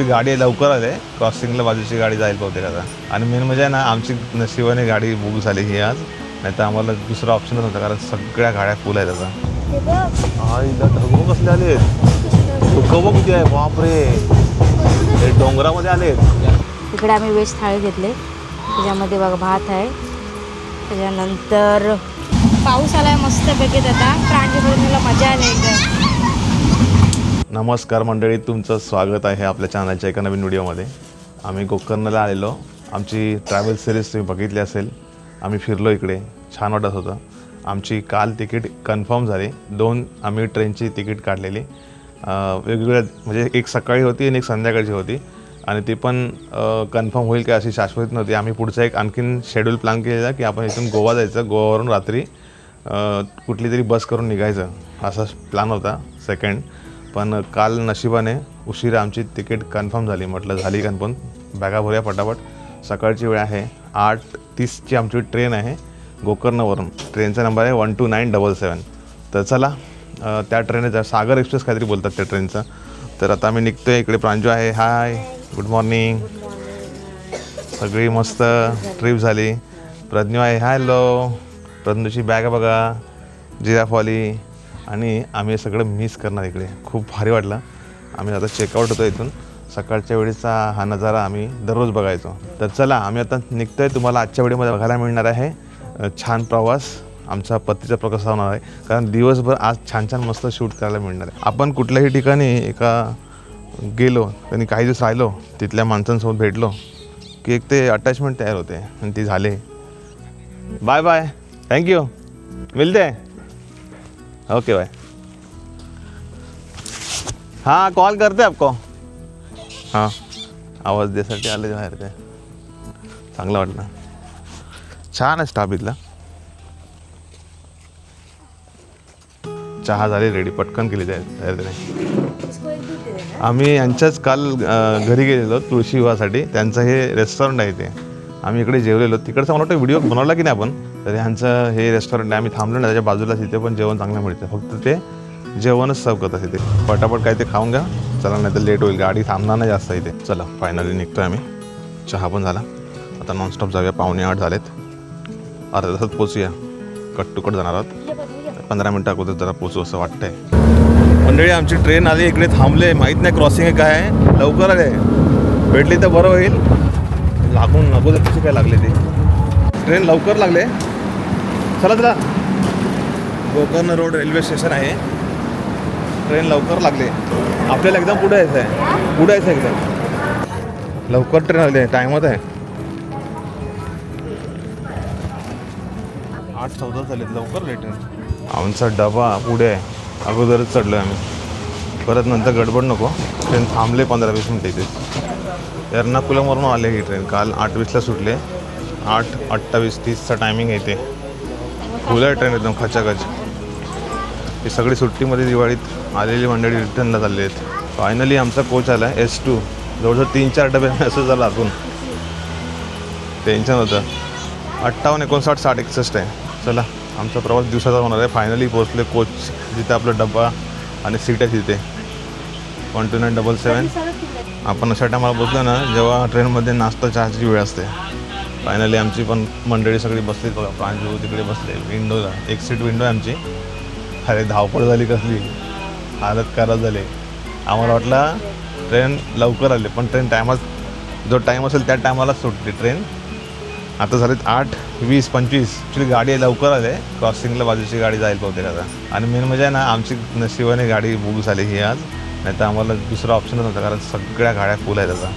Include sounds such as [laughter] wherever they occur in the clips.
Actually गाडी लवकर आले. क्रॉसिंगला बाजूची गाडी जाईल बहुतेक आता. आणि मेन म्हणजे आहे ना आमची नशिबाने गाडी बुक झाली ही आज. नाही तर आम्हाला दुसरा ऑप्शनच नव्हता कारण सगळ्या गाड्या फुल आहेत आता. इथं ढगो कसले आले? धुकं किती आहे बापरे. हे डोंगरामध्ये आले. इकडे आम्ही वेज थाळी घेतले. त्याच्यामध्ये बघा भात आहे. त्याच्यानंतर पाऊस आलाय मस्तपैकी आता प्रांजूला मजा आली एकदम नमस्कार मंडळी तुमचं स्वागत आहे आपल्या चॅनलच्या एका नवीन व्हिडिओमध्ये. आम्ही गोकर्णला आलेलो. आमची ट्रॅव्हल सिरीज तुम्ही बघितली असेल. आम्ही फिरलो इकडे. छान वाटत होतं. आमची काल तिकीट कन्फर्म झाली. दोन आम्ही ट्रेनची तिकीट काढलेली. वेगवेगळ्या म्हणजे एक सकाळी होती आणि एक संध्याकाळची होती. आणि ती पण कन्फर्म होईल का अशी शाश्वत नव्हती. आम्ही पुढचा एक आणखीन शेड्यूल प्लॅन केलेला की आपण इथून गोवा जायचं. गोवावरून रात्री कुठली तरी बस करून निघायचं. असा प्लॅन होता. सेकंड पण काल नशिबाने उशिरा आमची तिकीट कन्फर्म झाली. म्हटलं झाली कन्फर्म. बॅगा भरूया पटापट. सकाळची वेळ आहे आठ तीसची आमची ट्रेन आहे गोकर्णवरून. ट्रेनचा नंबर आहे one two nine double seven तर चला त्या त्या ट्रेनेचा सागर एक्सप्रेस काहीतरी बोलतात त्या ट्रेनचं. तर आता आम्ही आहे इकडे प्रांजू आहे. हाय गुड मॉर्निंग सगळी मस्त ट्रिप झाली. प्रज्ञू आहे. हॅलो प्रज्ञूची बॅग बघा. जिराफॉली आणि आम्ही सगळं मिस करणार इकडे. खूप भारी वाटलं. आम्ही आता चेकआउट होतो इथून. सकाळच्या वेळेचा हा नजारा आम्ही दररोज बघायचो. तर चला आम्ही आता निघतोय. तुम्हाला आजच्या वेळेमध्ये बघायला मिळणार आहे छान प्रवास. आमचा पत्तीचा प्रकाश होणार आहे. कारण दिवसभर आज छान छान मस्त शूट करायला मिळणार आहे. आपण कुठल्याही ठिकाणी एका गेलो आणि काही दिवस राहिलो तिथल्या माणसांसोबत भेटलो की एक ते अटॅचमेंट तयार होते. आणि ती झाले. बाय बाय थँक्यू मिलते ओके बाय हां कॉल करते आपको। हां आवाज द्यासाठी आले बाहेर ते चांगलं वाटलं छान आहे स्टाफ इथला। चहा झाली रेडी पटकन केली तयार त्याने आम्ही यांच्याच काल घरी गेलेलो तुळशी विवाहासाठी. त्यांचं हे रेस्टॉरंट आहे ते. आम्ही इकडे जेवलेलो. तिकडचा मला वाटतं व्हिडिओ बनवला की नाही आपण? तर ह्यांचं हे रेस्टॉरंट आहे आम्ही थांबलो ना त्याच्या बाजूला तिथे पण जेवण चांगलं मिळतं. फक्त ते जेवणच सर्व करतात इथे. पटापट काय ते खाऊन घ्या. चला नाही तर लेट होईल. गाडी थांबणार नाही जास्त इथे. चला फायनली निघतोय आम्ही. चहा पण झाला. आता नॉनस्टॉप जाऊया. पावणे आठ झालेत. अर्ध्या तासात पोचूया कट टू कट जाणार आहोत. पंधरा मिनटं अगोदर जरा पोचू असं वाटतंय. मंडळी आमची ट्रेन आली. इकडे थांबले. माहीत नाही क्रॉसिंग आहे काय आहे. लवकर आले. भेटली तर बरं होईल. लागून अगोदर कशी काय लागले ते? ट्रेन लवकर लागले. चला चला. गोकर्ण रोड रेल्वे स्टेशन आहे. ट्रेन लवकर लागले. आपल्याला एकदम पुढे यायचं आहे. पुढे यायचं आहे एकदम. लवकर ट्रेन आली. आहे टायमात आहे. आठ चौदा झाले लवकर लेट आमचा डबा पुढे आहे. अगोदरच चढलो आम्ही. परत नंतर गडबड नको. ट्रेन थांबले पंधरा वीस मिनिटं इथे. एर्नाकुलमवरून आले ही ट्रेन. काल आठ वीसला सुटले. आठ अठ्ठावीस तीसचा टायमिंग आहे ते आहे ट्रेन एकदम खचाखच ही सगळी सुट्टीमध्ये दिवाळीत आलेली मंडळी रिटर्नला चालली आहेत. फायनली आमचा कोच आला एस टू जवळजवळ तीन चार डबे [laughs] असं झालं आतून टेन्शन होतं. अठ्ठावन्न एकोणसाठ साठ एकसष्ट आहे. चला आमचा प्रवास दिवसाचा होणार आहे. फायनली पोहोचले कोच जिथे आपला डब्बा आणि सीट आहे तिथे. One two nine double seven आपण अशा टायमाला पोचलो ना जेव्हा ट्रेनमध्ये नाश्ता चहाची वेळ असते. फायनली आमची पण मंडळी सगळी बसली बघा. प्रांजू तिकडे बसले. विंडोला एक सीट विंडो आहे आमची. अरे धावपळ झाली कसली. हालत खराब झाली. आम्हाला वाटलं ट्रेन लवकर आली. पण ट्रेन टायमात जो टाईम असेल त्या टायमालाच सुटली ट्रेन आता झालेत आठ वीस पंचवीस. ॲक्च्युली गाडी लवकर आले. क्रॉसिंगला बाजूची गाडी जाईल बहुतेक आता. आणि मेन म्हणजे आहे ना आमची नशिबाने गाडी बुक झाली ही आज. नाही तर आम्हाला दुसरा ऑप्शनच नव्हता कारण सगळ्या गाड्या फुल आहेत आता.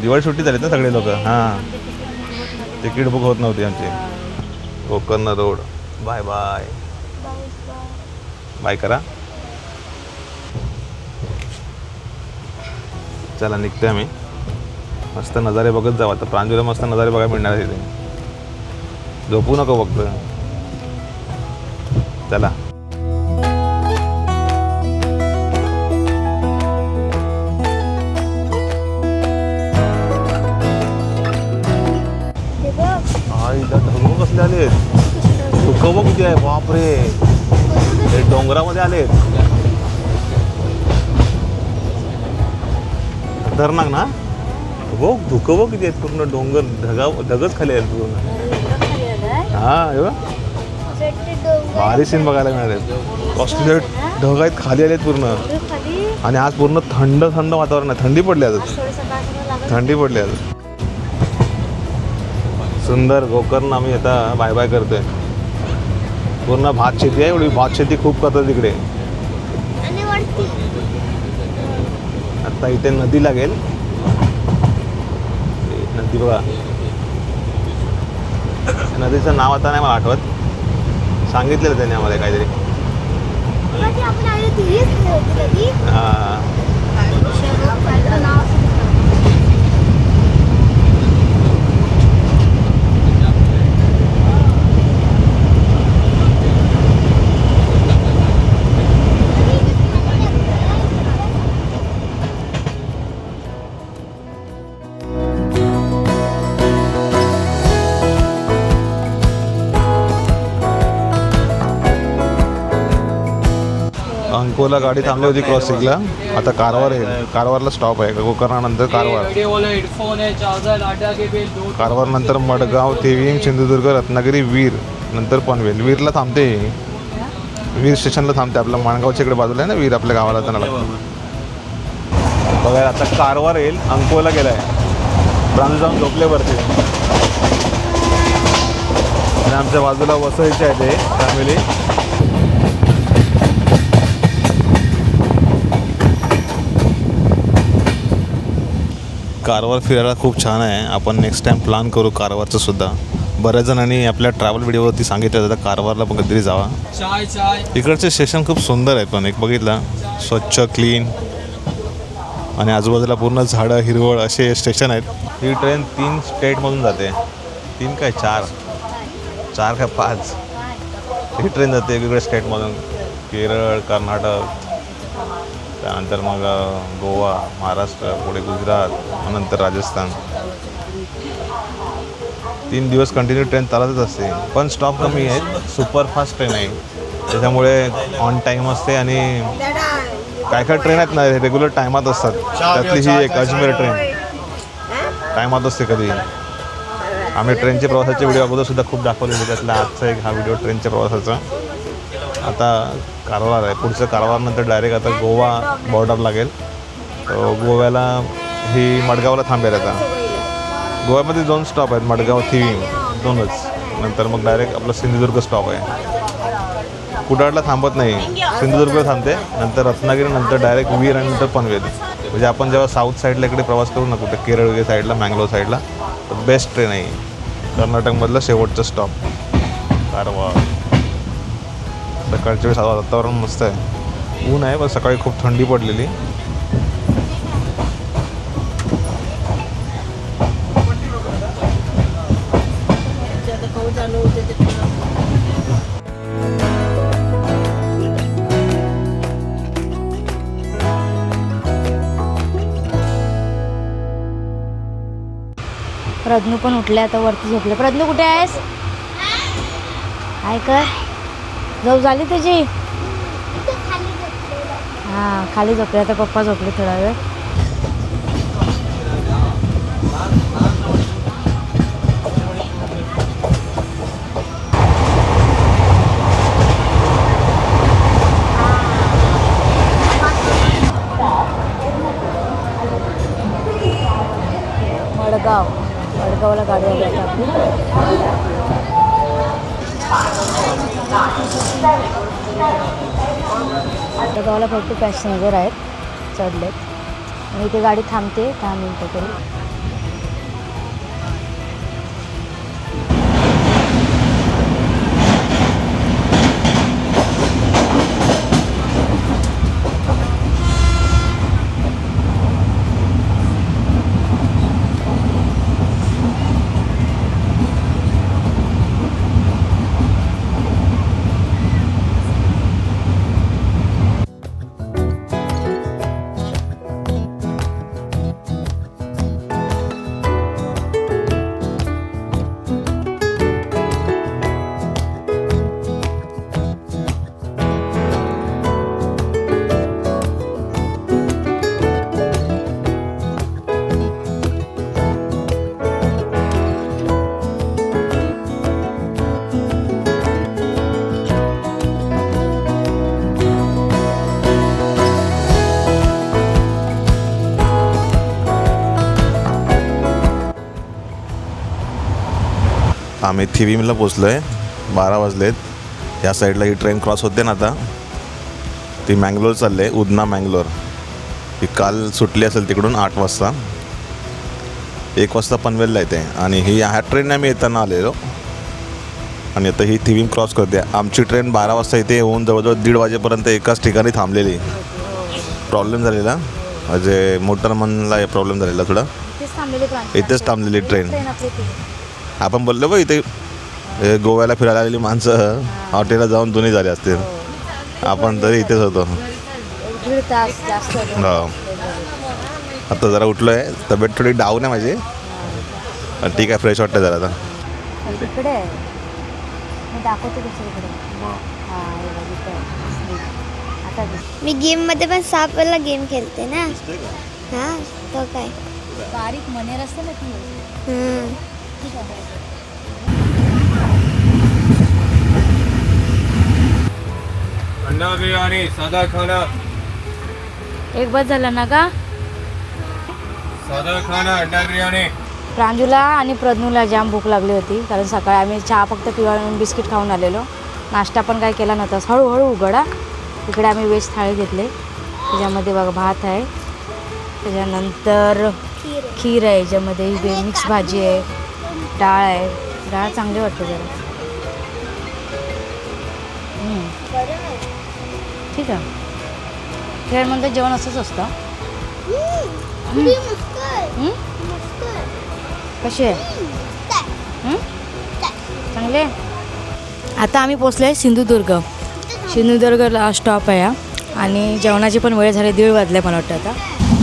दिवाळी सुट्टी झालीत ना सगळे लोक. हां. तिकीट बुक होत नव्हती आमची. Konkan road. Bye bye. Bye करा. चला निघते आम्ही. मस्त नजारे बघत जाऊ आता प्रांजूला मस्त नजारे बघायला मिळणार आहे तिथे. झोपू नको फक्त. चला. ढगो कसले आले धुकं बघ किती आहे बापरे. हे डोंगरामध्ये आले खतरनाक ना? बघ धुकं बघ किती आहेत पूर्ण डोंगर ढगा ढगच खाली आहेत पूर्ण. हा हे. भारी सीन बघायला मिळाले ऑस्ट्रेलिया ढग आहेत खाली आले आहेत पूर्ण. आणि आज पूर्ण थंड थंड वातावरण आहे. थंडी पडली आज. थंडी पडली आज. सुंदर गोकर्ण आम्ही आता बाय बाय करतोय. पूर्ण भात शेती आहे एवढी भात शेती खूप करतात तिकडे. आता इथे नदी लागेल. नदी बघा. नदीचं नाव आता नाही मला आठवत. सांगितलेलं त्यांनी आम्हाला काहीतरी. हा. अंकोला गाडी थांबली होती क्रॉसिंगला आता कारवार आहे. कारवारला स्टॉप आहे. गोकर्णानंतर कारवार. कारवार नंतर मडगाव तेवीम सिंधुदुर्ग रत्नागिरी वीर नंतर पनवेल. वीरला थांबते. वीर स्टेशनला थांबते. आपल्या माणगावच्या इकडे बाजूला आहे ना? वीर आपल्या गावाला जाताना बघा आता कारवार येईल. अंकोला गेलाय. प्रांजू जाऊन झोपले वरती आणि आमच्या बाजूला वसईचे आहे ते फॅमिली. कारवार फिरायला खूप छान आहे. आपण नेक्स्ट टाइम प्लॅन करू कारवारचं सुद्धा. बऱ्याच जणांनी आपल्या ट्रॅव्हल व्हिडिओवरती सांगितलं होतं कारवारला पण कधीतरी जावा. चाय चाय. इकडचे स्टेशन खूप सुंदर आहेत पण एक बघितलं. स्वच्छ क्लीन आणि आजूबाजूला पूर्ण झाडं हिरवळ असे स्टेशन आहेत. ही ट्रेन तीन स्टेटमधून जाते. तीन काय? चार. चार काय? पाच. ही ट्रेन जाते वेगवेगळ्या स्टेटमधून केरळ कर्नाटक. त्यानंतर मग गोवा महाराष्ट्र पुढे गुजरात नंतर राजस्थान. तीन दिवस कंटिन्यू ट्रेन चालतच असते. पण स्टॉप कमी आहेत सुपरफास्ट ट्रेन आहे. त्याच्यामुळे ऑन टाईम असते आणि काय काय ट्रेन आहेत ना रेग्युलर टायमात असतात. त्यातली ही एक अजमेर ट्रेन टायमात असते कधी. आम्ही ट्रेनच्या प्रवासाचे व्हिडिओ अगोदर सुद्धा खूप दाखवलेले त्यातला आजचा एक हा व्हिडिओ ट्रेनच्या प्रवासाचा. आता कारवार आहे. पुढचं कारवारनंतर डायरेक्ट आता गोवा बॉर्डर लागेल. गोव्याला ही मडगावला थांबेल आता. गोव्यामध्ये दोन स्टॉप आहेत मडगाव थिवी दोनच. नंतर मग डायरेक्ट आपलं सिंधुदुर्ग स्टॉप आहे. कुडाळला थांबत नाही. सिंधुदुर्ग थांबते. नंतर रत्नागिरी नंतर डायरेक्ट वीर आणि नंतर पनवेल. म्हणजे आपण जेव्हा साऊथ साईडला इकडे प्रवास करू ना कुठे केरळ वगैरे साईडला मँगलोर साईडला तर बेस्ट ट्रेन आहे. कर्नाटकमधलं शेवटचं स्टॉप कारवार. सकाळच्या वेळेस वातावरण मस्त आहे. ऊन आहे पण सकाळी खूप थंडी पडलेली. प्रज्ञू पण उठले आता वरती झोपले प्रज्ञू कुठे आहेस? आहे जाऊ झाली तुझी? हां खाली झोपले. आता पप्पा झोपले थोडा वेळ. मडगाव. मडगावला गाडी आली आता गावाला मडगावला फक्त पॅसेंजर आहेत चढलेत. आणि इथे गाडी थांबते दहा मिनटं तरी. आम्ही थिविमला पोचलो आहे बारा वाजलेत. या साईडला ही ट्रेन क्रॉस होते ना आता. ती मँगलोर चालले उदना मँगलोर. ही काल सुटली असेल तिकडून आठ वाजता. एक वाजता पनवेलला येते. आणि ही ह्या ट्रेनने आम्ही येताना आलेलो. आणि आता ही थिविम क्रॉस करते. आमची ट्रेन बारा वाजता इथे येऊन जवळजवळ दीड वाजेपर्यंत एकाच ठिकाणी थांबलेली. प्रॉब्लेम झालेला. म्हणजे मोटरमनला प्रॉब्लेम झालेला थोडा. इथेच थांबलेली ट्रेन. आपण बोललो बघ इथे गोव्याला फिरायला आलेली माणसं हॉटेलला जाऊन दोन्ही झाले असतील. आपण तरी इथेच होतो. होतो. हो. आता जरा उठलो आहे तब्येत थोडी डाऊन आहे माझी. ठीक आहे फ्रेश वाटतं जरा आता. आणि तिकडे आहे मी दाखवते दुसरीकडे हां हे बघ इथे आहे. आता दिसते. मी गेममध्ये पण साप वाला गेम खेळते ना. हा तो काय? बारीक मनेर असते ना ती. अंडा बिर्याणी खाना एक बस झाला ना का साधा खाना अंडा बिर्याणी प्रांजूला आणि प्रज्ञूला जाम भूक लागली होती कारण सकाळी आम्ही चहा फक्त पिवळा बिस्किट खाऊन आलेलो. नाश्ता पण काय केला नव्हता. हळूहळू उघडा. इकडे आम्ही वेज थाळी घेतले. त्याच्यामध्ये बघा भात आहे. त्याच्यानंतर खीर आहे. खीर याच्यामध्ये मिक्स भाजी आहे. डाळ आहे. डाळ चांगली वाटते जरा. आहे. ठीक आहे. खेळमध्ये जेवण असंच असतं. आहे. आहे. कशी आहे? चांगले आता आम्ही पोचलो आहे सिंधुदुर्ग. सिंधुदुर्गला स्टॉप आहे. आणि जेवणाची पण वेळ झाली दीड वाजले मला वाटतं आता.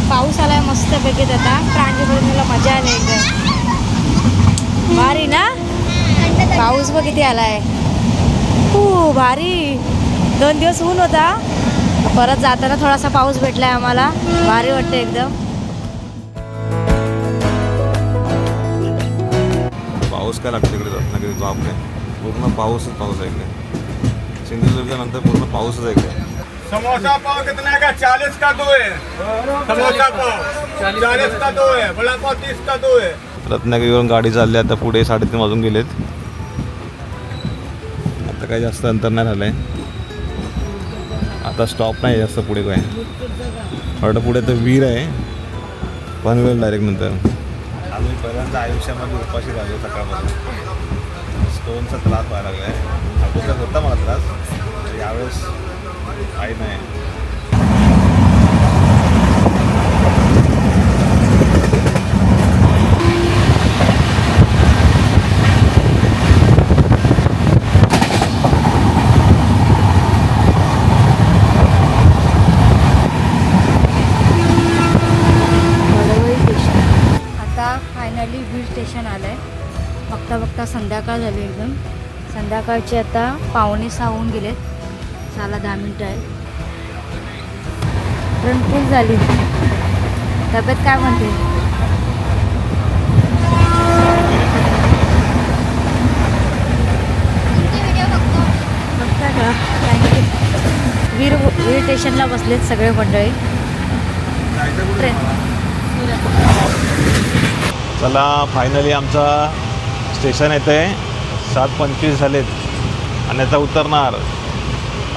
पाऊस आलाय मस्तपैकी आता. प्रांजूला मजा आली एकदम. भारी ना? पाऊस बघ किती आलाय. हो भारी. दोन दिवस ऊन होता. परत जाताना थोडासा पाऊस भेटलाय आम्हाला. भारी वाटतं एकदम. पाऊस काय लागतो इकडे? रत्नागिरी बाप नाही पूर्ण पाऊसच पाऊस आहे इकडे. सिंधुदुर्गानंतर पूर्ण पाऊसच आहे इकडे. समोसा पाव कितने का? चालीस का दो है समोसा पाव. चालीस का दो है बड़ा पाव तीस का दो है रत्नागिरीवरून गाडी चालली आता पुढे साडेतीन वाजून गेलेत. आता काही जास्त अंतर नाही झालं आहे आता स्टॉप नाही जास्त पुढे काय थोडं पुढे तर वीर आहे. पनवेल डायरेक्ट नंतर. आम्ही पहिल्यांदा आयुष्यामध्ये उपाशी राहिलो सकाळपासून. स्टोनचा त्रास व्हायला लागला आहे अगोदर होता मला त्रास. यावेळेस काही नाही. संध्याकाळचे आता पावणे सहा होऊन गेलेत. सहाला दहा मिनटं आहे ट्रेन फुल झाली. तब्येत काय म्हणते? का वीर वीर स्टेशनला बसलेत सगळे मंडळी. ट्रेन. चला फायनली आमचा स्टेशन येतं आहे सात पंचवीस झालेत. आणि आता उतरणार.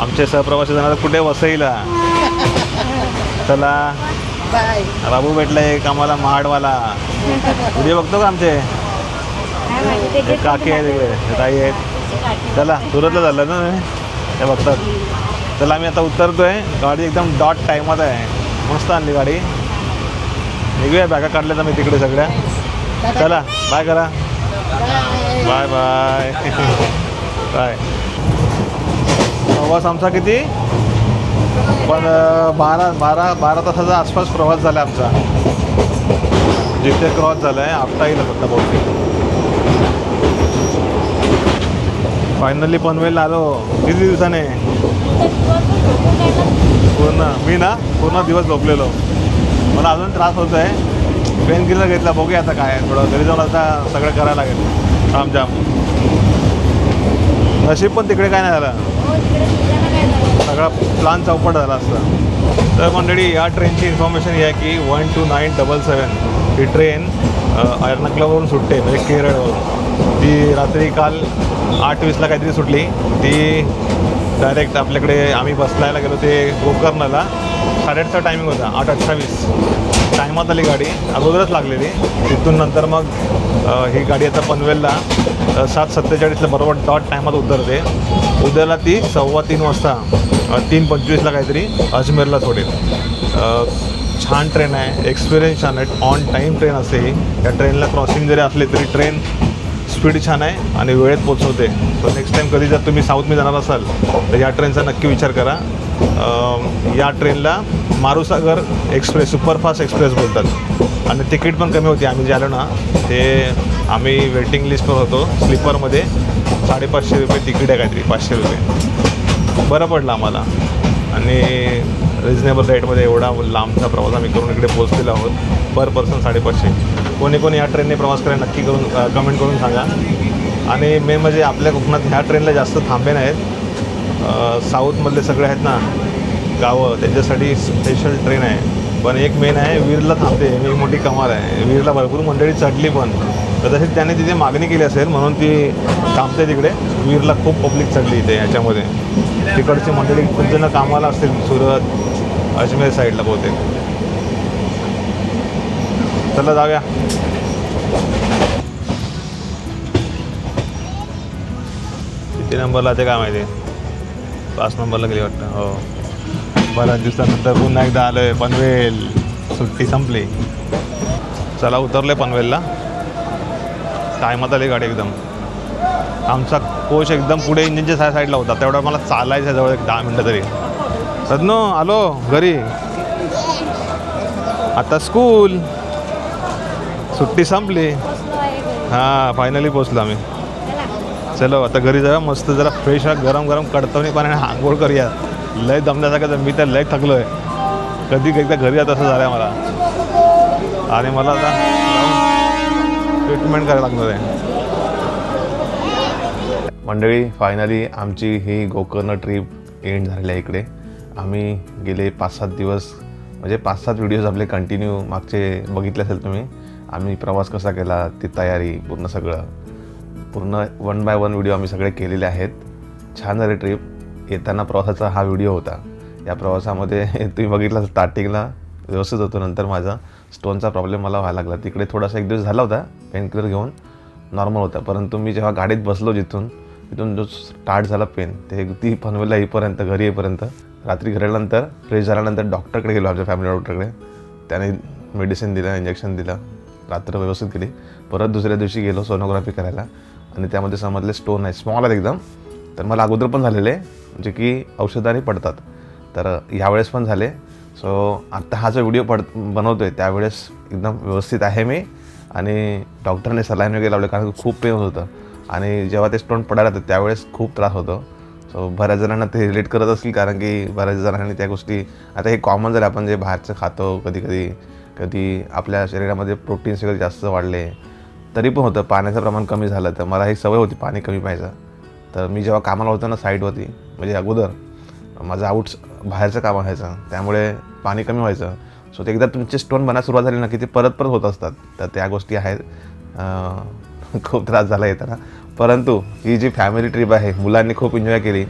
आमचे सहप्रवासी जाणार कुठे वसईला? चला. राबू भेटला एक आम्हाला महाडवाला. उद्या बघतो का आमचे? काकी आहेत तिकडे ताई आहेत. चला सुरतला झालं ना? ते बघतात. चला आम्ही आता उतरतोय. गाडी एकदम डॉट टाईमात आहे. मस्त आणली गाडी. निघूया बॅगा काढल्या तर मी तिकडे सगळ्या. चला बाय करा. Bye bye. [laughs] काय? प्रवास आमचा किती? पण बारा बारा बारा तासाचा आसपास प्रवास झाला आमचा. जिथे क्रॉस झाला आहे आपटा येईल फक्त बहुतेक. फायनली पनवेलला आलो. किती दिवसाने? पूर्ण. मी ना पूर्ण दिवस झोपलेलो. मला अजून त्रास होत आहे पेन किलर घेतला. बघूया आता काय थोडं घरी जाऊन आता सगळं करायला लागेल. जाम नशीब पण तिकडे काय नाही झालं. सगळा प्लान चौपट झाला असता. तर मंडळी या ट्रेनची इन्फॉर्मेशन ही आहे की one two nine double seven ही ट्रेन एर्नाकुलमवरून सुटते म्हणजे केरळवरून. ती रात्री काल आठ वीसला काहीतरी सुटली. ती डायरेक्ट आपल्याकडे आम्ही बसलायला गेलो ते गोकर्णला. साडेआठचा टायमिंग होता आठ अठ्ठावीस. टायमात आली गाडी अगोदरच लागलेली. तिथून नंतर मग ही गाडी आता पनवेलला सात सत्तेचाळीसला बरोबर डॉट टायमात उतरते. उद्याला ती सव्वा तीन वाजता तीन पंचवीसला काहीतरी अजमेरला सोडेल. छान ट्रेन आहे एक्सपिरियन्स छान आहे ऑन टाईम ट्रेन असते ही या ट्रेनला क्रॉसिंग जरी असले तरी ट्रेन स्पीड छान आहे आणि वेळेत पोचवते तर नेक्स्ट टाईम कधी जर तुम्ही साऊथमध्ये जाणार असाल तर या ट्रेनचा नक्की विचार करा. या ट्रेनला मारुसागर एक्सप्रेस सुपरफास्ट एक्सप्रेस बोलतात. आणि तिकीट पण कमी होती. आम्ही जे आलो ना ते आम्ही वेटिंग लिस्टवर होतो. स्लीपरमध्ये साडेपाचशे रुपये तिकीट आहे काहीतरी पाचशे रुपये. बरं पडलं आम्हाला. आणि रिजनेबल रेटमध्ये एवढा लांबचा प्रवास आम्ही करून इकडे पोहोचलेलो आहोत. पर पर्सन साडेपाचशे. कोणी कोणी या ट्रेनने प्रवास करायला नक्की करून कमेंट करून सांगा. आणि मेन म्हणजे आपल्या कोकणात ह्या ट्रेनला जास्त थांबे नाहीत. साऊथमधले सगळे आहेत ना गावं त्यांच्यासाठी स्पेशल ट्रेन आहे. पण एक मेन आहे वीरला थांबते ही मोठी कमाल आहे. वीरला भरपूर मंडळी चढली पण. कदाचित त्याने तिथे मागणी केली असेल म्हणून ती थांबते तिकडे. वीरला खूप पब्लिक चढली इथे याच्यामध्ये. तिकडची मंडळी खूप जण कामाला असतील सुरत अजमेर साईडला बहुतेक. चला जाऊया. किती नंबरला ते काय माहिती? पाच नंबरला गेली वाटतं हो. बऱ्याच दिवसानंतर पुन्हा एकदा आलो आहे पनवेल. सुट्टी संपली. चला उतरले पनवेलला. टायमात आली गाडी एकदम. आमचा कोच एकदम पुढे इंजिनच्या साय साईडला होता तेवढा मला चालायचं आहे जवळ एक दहा मिनटं तरी. सदनो आलो घरी. आता स्कूल सुट्टी संपली. हां फायनली पोचलो आम्ही. चलो आता घरी जाऊया मस्त जरा फ्रेश गरम गरम कडतवणी पाण्याने आंघोळ करूया. लय दमल्यासारखं मी तर लय थकलो आहे कधी एकदा घरी जात असं झालं आहे मला. आणि मला आता ट्रीटमेंट करायला लागणार आहे. मंडळी फायनली आमची ही गोकर्ण ट्रीप एंड झालेली आहे इकडे. आम्ही गेले पाच सात दिवस म्हणजे पाच सात व्हिडिओज आपले कंटिन्यू मागचे बघितले असेल तुम्ही. आम्ही प्रवास कसा केला ती तयारी पूर्ण सगळं. पूर्ण वन बाय वन व्हिडिओ आम्ही सगळे केलेले आहेत. छान झाले ट्रिप येताना प्रवासाचा हा व्हिडिओ होता. या प्रवासामध्ये [laughs] तुम्ही बघितलं स्टार्टिंगला व्यवस्थित होतो. नंतर माझा स्टोनचा प्रॉब्लेम मला व्हायला लागला. तिकडे थोडासा एक दिवस झाला होता पेनकिलर घेऊन नॉर्मल होता. परंतु मी जेव्हा गाडीत बसलो जिथून तिथून जो स्टार्ट झाला पेन ते ती पनवेलला येईपर्यंत घरी येईपर्यंत रात्री घरी आल्यानंतर फ्रेश झाल्यानंतर डॉक्टरकडे गेलो आमच्या फॅमिली डॉक्टरकडे त्याने मेडिसिन दिलं इंजेक्शन दिलं. रात्र व्यवस्थित केली परत दुसऱ्या दिवशी गेलो सोनोग्राफी करायला. आणि त्यामध्ये समजले स्टोन आहे स्मॉल आहेत एकदम. तर मला अगोदर पण झालेले जे की औषधाने पडतात. तर ह्यावेळेस पण झाले. सो आत्ता हा जो व्हिडिओ पड बनवतो आहे त्यावेळेस एकदम व्यवस्थित आहे मी. आणि डॉक्टरने सलाईन वगैरे लावले कारण खूप पेन होत होतं. आणि जेव्हा ते स्टोन पडायला तर त्यावेळेस खूप त्रास होतो. सो बऱ्याच जणांना ते रिलेट करत असतील कारण की बऱ्याच जणांनी त्या गोष्टी आता हे कॉमन झालं आपण जे बाहेरचं खातो कधी कधी कधी आपल्या शरीरामध्ये प्रोटीन्स वगैरे जास्त वाढले तरी पण होतं. पाण्याचं प्रमाण कमी झालं तर मला ही सवय होती पाणी कमी प्यायचं. तर मी जेव्हा कामाला होतो ना साईडवरती म्हणजे अगोदर माझं आउट्स बाहेरचं काम व्हायचं. त्यामुळे पाणी कमी व्हायचं. सो ते एकदा तुमचे स्टोन बनायला सुरुवात झाली ना की ते परत परत होत असतात. तर त्या गोष्टी आहेत. खूप त्रास झाला येताना परंतु ही जी फॅमिली ट्रिप आहे मुलांनी खूप एन्जॉय केली.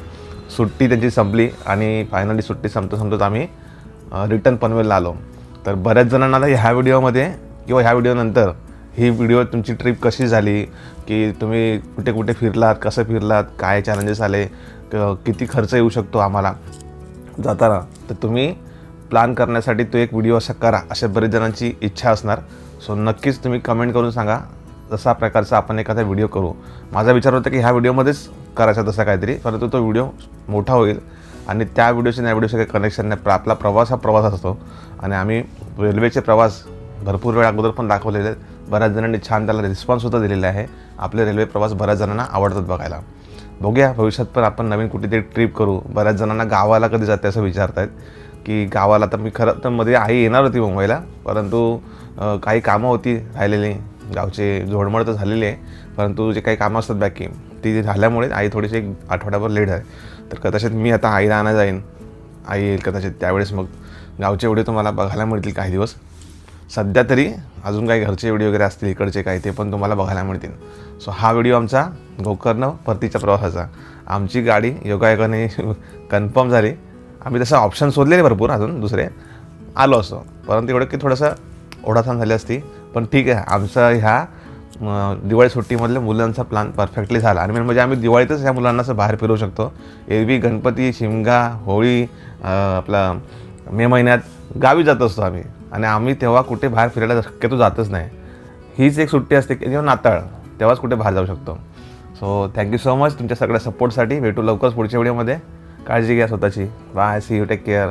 सुट्टी त्यांची संपली आणि फायनली सुट्टी संपतो संपतोच आम्ही रिटर्न पनवेलला आलो. तर बऱ्याच जणांना ह्या व्हिडिओमध्ये किंवा ह्या व्हिडिओनंतर ही व्हिडिओ तुमची ट्रिप कशी झाली? की तुम्ही कुठे कुठे फिरलात? कसं फिरलात? काय चॅलेंजेस आले? क- किती खर्च येऊ शकतो आम्हाला? जाताना. तर तुम्ही प्लॅन करण्यासाठी तो एक व्हिडिओ असा करा. अशा बरेच जणांची इच्छा असणार. सो नक्कीच तुम्ही कमेंट करून सांगा. तसा प्रकारचा आपण एखादा व्हिडिओ करू. माझा विचार होता की ह्या व्हिडिओमध्येच करायचा तसा काहीतरी. परंतु तो व्हिडिओ मोठा होईल. आणि त्या व्हिडिओशी त्या व्हिडिओशी काही कनेक्शन नाही. आपला प्रवास हा प्रवास असतो. आणि आम्ही रेल्वेचे प्रवास भरपूर वेळ अगोदर पण दाखवलेले आहेत. बऱ्याच जणांनी छान त्याला रिस्पॉन्ससुद्धा दिलेला आहे. आपले रेल्वे प्रवास बऱ्याच जणांना आवडतात बघायला. बघूया भविष्यात पण आपण नवीन कुठेतरी ट्रिप करू. बऱ्याच जणांना गावाला कधी जाते असं विचारतायत. की गावाला तर मी खरं तर मध्ये आई येणार होती मुंबईला परंतु काही कामं होती राहिलेली. गावचे झोडमळ तर झालेली आहे परंतु जे काही कामं असतात बाकी ती झाल्यामुळे आई थोडीशी एक आठवड्याभर लेट आहे. तर कदाचित मी आता आईला आणा जाईन. आई येईल कदाचित त्यावेळेस मग. गावचे एवढे तुम्हाला बघायला मिळतील काही दिवस. सध्या तरी अजून काही घरचे व्हिडिओ वगैरे असतील इकडचे काही ते पण तुम्हाला बघायला मिळतील. सो हा व्हिडिओ आमचा गोकर्ण परतीच्या प्रवासाचा. आमची गाडी योगायोगाने [laughs] कन्फर्म झाली. आम्ही तसं ऑप्शन शोधलेले भरपूर अजून दुसरे. आलो असतो. परंतु एवढं की थोडंसं ओढाथान झाली असती. पण ठीक आहे आमचा ह्या दिवाळी सुट्टीमधल्या मुलांचा प्लॅन परफेक्टली झाला. आणि मेन म्हणजे आम्ही दिवाळीतच ह्या मुलांना असं बाहेर फिरवू शकतो. एरवी गणपती शिमगा होळी आपला मे महिन्यात गावी जात असतो आम्ही. आणि आम्ही तेव्हा कुठे बाहेर फिरायला शक्यतो जातच नाही. हीच एक सुट्टी असते की जेव्हा नाताळ तेव्हाच कुठे बाहेर जाऊ शकतो. सो थँक्यू सो मच तुमच्या सगळ्या सपोर्टसाठी भेटू लवकरच पुढच्या व्हिडिओमध्ये काळजी घ्या स्वतःची. Bye see you take care